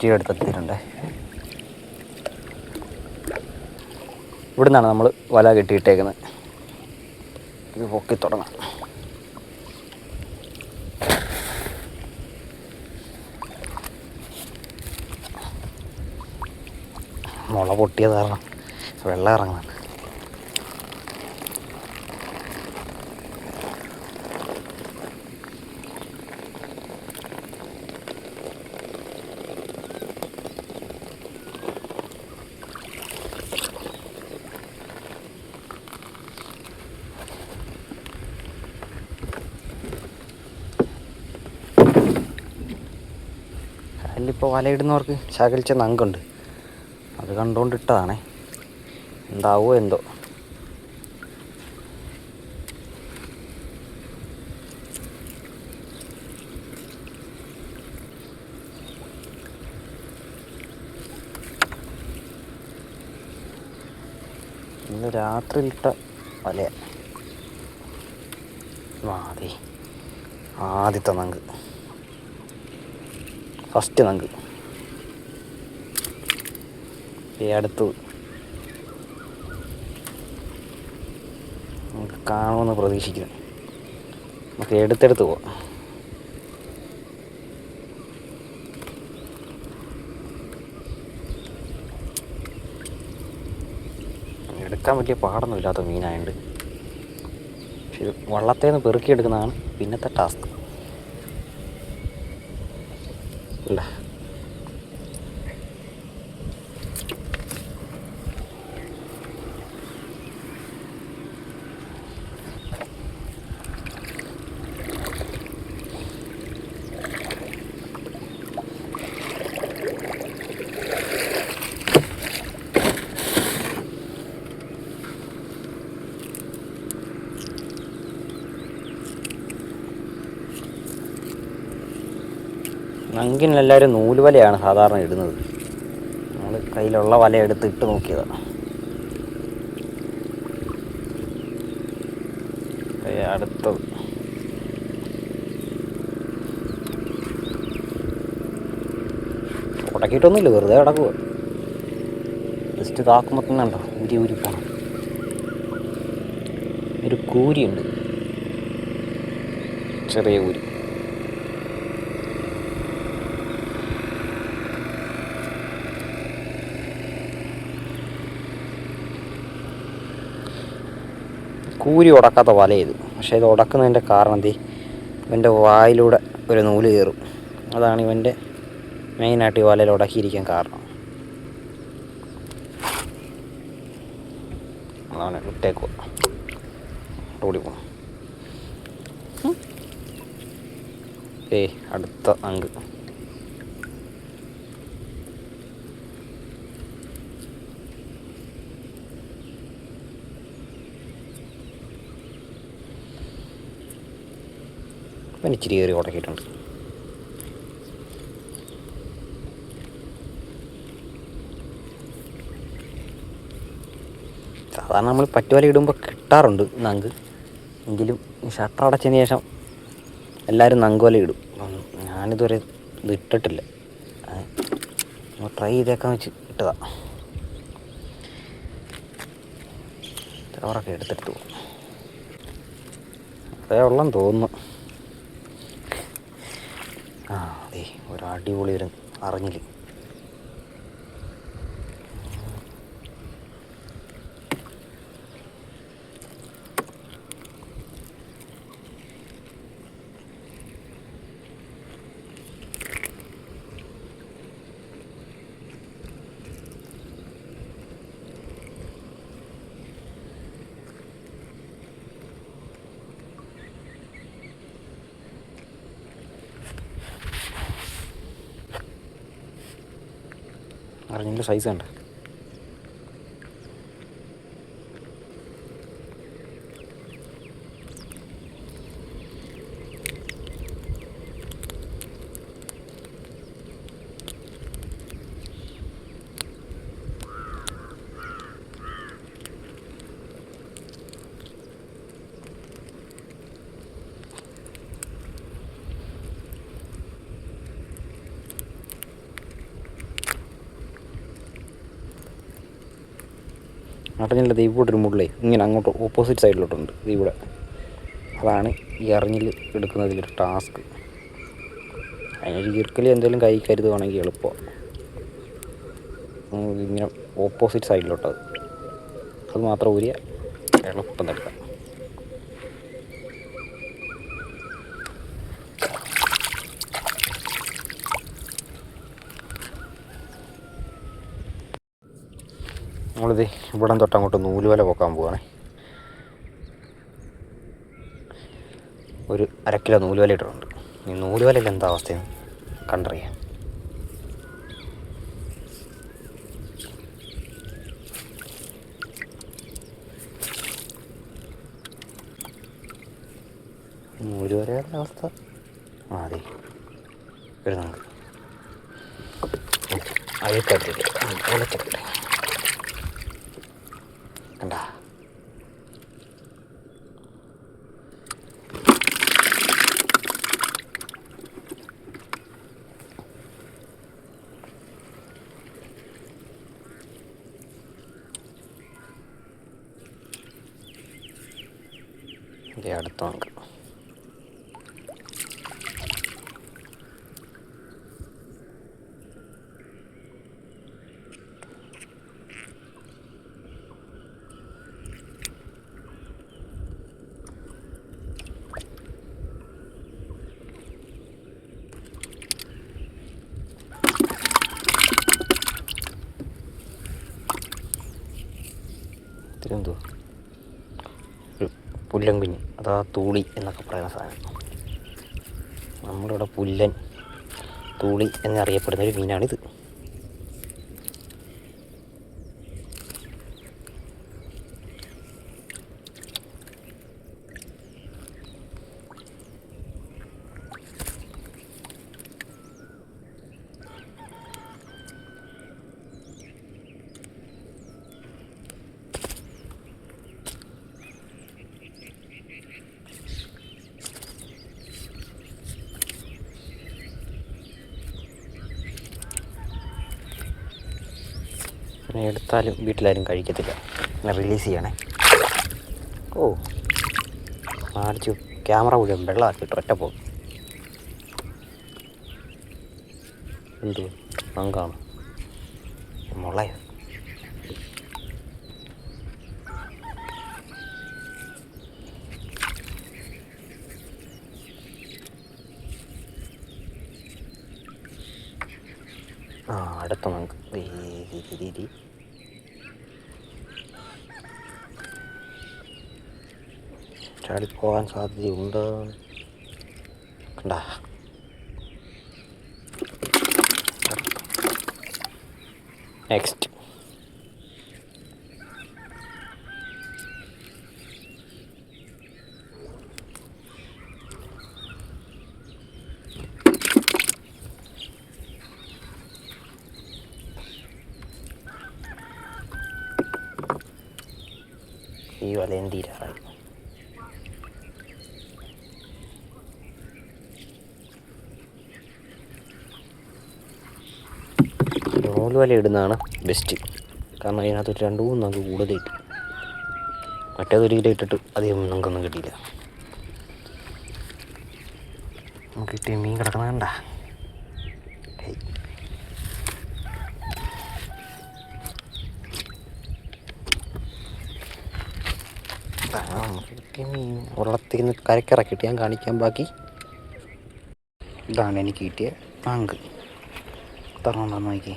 കുറ്റി എടുത്തെത്തിയിട്ടുണ്ട് ഇവിടുന്നാണ് നമ്മൾ വല കെട്ടിയിട്ടേക്കുന്നത്. ഇത് പൊക്കി തുടങ്ങാം. മുള പൊട്ടിയത് കാരണം. വെള്ളം ഇറങ്ങുന്നുണ്ട്. അതിലിപ്പോൾ വലയിടുന്നവർക്ക് ശകലിച്ച നങ്കുണ്ട്. അത് കണ്ടുകൊണ്ട് ഇട്ടതാണേ. എന്താവോ എന്തോ. ഇന്ന് രാത്രി ഇട്ട വല അതെ ആദ്യത്തെ നങ്ക്. ഫസ്റ്റ് നങ്ക്. അടുത്തത് നമുക്ക് കാണുമെന്ന് പ്രതീക്ഷിക്കുന്നു. നമുക്ക് എടുത്തെടുത്ത് പോവാം. എടുക്കാൻ പറ്റിയ പാടൊന്നും ഇല്ലാത്ത മീനായതുകൊണ്ട് പക്ഷെ ഇത് വള്ളത്തേന്ന് പെറുക്കിയെടുക്കുന്നതാണ് പിന്നത്തെ ടാസ്ക്. lah. ഇല്ല നൂൽ നൂലുവലയാണ് സാധാരണ ഇടുന്നത്. നമ്മൾ കയ്യിലുള്ള വല എടുത്ത് ഇട്ട് നോക്കിയതാണ് അടുത്തത്. ഉടക്കിയിട്ടൊന്നുമില്ല വെറുതെ കിടക്കുക ജസ്റ്റ് ഇതാക്കുമ്പോൾ തന്നെ ഉണ്ടോ ഊരി ഊരി പോകണം ഒരു കൂരിയുണ്ട്. ചെറിയ കൂരി. കൂരി ഉടക്കാത്ത വല ഇത്. പക്ഷേ ഇത് ഉടക്കുന്നതിന്റെ കാരണം എന്തി ഇവന്റെ വായിലൂടെ ഒരു നൂൽ കയറും. അതാണ് ഇവന്റെ മെയിനായിട്ട് ഈ വലയിൽ ഉടക്കിയിരിക്കാൻ കാരണം. അതാണ് വിട്ടേക്കുക ഓടി പോകണം ഏയ് അടുത്ത അങ്ക്. ഇവൻ ഇച്ചിരി കയറി ഉടക്കിയിട്ടുണ്ട് സാധാരണ നമ്മൾ പറ്റുവല ഇടുമ്പോൾ കിട്ടാറുണ്ട് നങ്ക്. എങ്കിലും ഷട്ടർ അടച്ചതിന് ശേഷം എല്ലാവരും നങ്കുവല ഇടും. ഞാനിതുവരെ ഇത് ഇട്ടിട്ടില്ല. ട്രൈ ചെയ്തേക്കാൻ വെച്ച് ഇട്ടതാ. ചോറൊക്കെ എടുത്തെടുത്തു പോകും അതേ ഉള്ളെന്ന് തോന്നുന്നു. ഒരു അടിപൊളി ഒരു അറിഞ്ഞില്ല അറിഞ്ഞില്ല സൈസ് ഉണ്ട് നട്ടഞ്ഞില്ല ദൈവോട്ടൊരു മുള്ളേ ഇങ്ങനെ അങ്ങോട്ട് ഓപ്പോസിറ്റ് സൈഡിലോട്ടുണ്ട് ഇവിടെ. അതാണ് ഈ അറിഞ്ഞിൽ എടുക്കുന്നതിലൊരു ടാസ്ക് അതിനൊരു ഇറുക്കൽ എന്തെങ്കിലും കൈ കരുതുവാണെങ്കിൽ എളുപ്പമാണ് ഇങ്ങനെ ഓപ്പോസിറ്റ് സൈഡിലോട്ടത് അത് മാത്രം ഊരിയ എളുപ്പം തടുക്കാം നമ്മളിത് ഇവിടം തൊട്ട് അങ്ങോട്ട് നൂലുവല പോക്കാൻ പോവാണേ. ഒരു അര കിലോ നൂലുവല ഇട്ടിട്ടുണ്ട്. ഈ നൂൽ വലയിൽ എന്താ അവസ്ഥയെന്ന് കണ്ടറിയാം. നൂലുവലയുടെ അവസ്ഥ? ആ അതെ. ഒരു നമുക്ക്. അഴുക്കത്തില്ല ഒലക്കത്തില്ല ഇതേ അടുത്ത ഇതെന്തോ ഒരു പുല്ലൻ കുഞ്ഞ് അതാ തൂളി എന്നൊക്കെ പറയുന്ന സാധനം. നമ്മളിവിടെ പുല്ലൻ തൂളി എന്നറിയപ്പെടുന്ന ഒരു മീനാണിത്. എടുത്താലും വീട്ടിലാരും കഴിക്കത്തില്ല. റിലീസ് ചെയ്യണേ. ഓ. അടിച്ചു ക്യാമറ മുഴുവൻ വെള്ളമാക്കിയിട്ട് ഒറ്റ പോകും എന്തു? പങ്കാണ് മുളയോ ആ അടുത്ത നമുക്ക് ചാടിപ്പോകാൻ സാധ്യതയുണ്ട്. കണ്ട. നെക്സ്റ്റ് ഈ വലയം തീരാറായി. നൂൽ വല ഇടുന്നതാണ് ബെസ്റ്റ് കാരണം അതിനകത്ത് ഒരു രണ്ട് മൂന്ന് നമുക്ക് കൂടുതൽ കിട്ടും മറ്റേത് ഒരു കിലോ ഇട്ടിട്ട് അധികം നമുക്കൊന്നും കിട്ടിയില്ല. നമുക്ക് കിട്ടിയ മീൻ കിടക്കണ കണ്ട. നമുക്ക് കിട്ടിയ മീൻ ഞാൻ കാണിക്കാൻ ബാക്കി. ഇതാണ് എനിക്ക് കിട്ടിയ പാങ്ക് തരണം നോക്കി